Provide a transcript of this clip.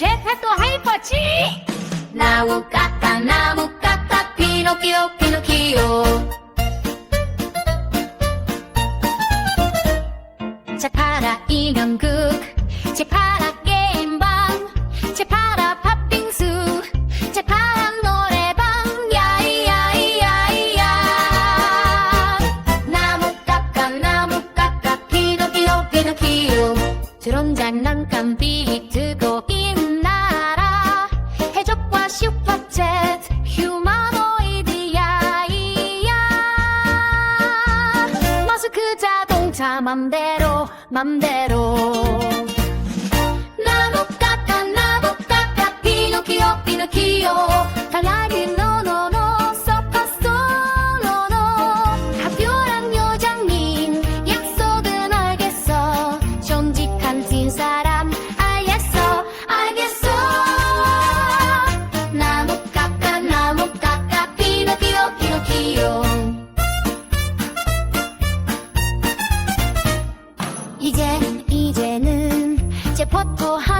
제타또 하이퍼치. 나무 깎아 나무 깎아 피노키오 피노키오. 제파라 인형극 제파라 게임방 제파라 팥빙수 제파라 노래방. 야이야이야이야. 나무 깎아 나무 깎아 피노키오 피노키오. 드럼 장난감 비트 자동차 맘대로 맘대로 이제 이제는 제 포토 한 버지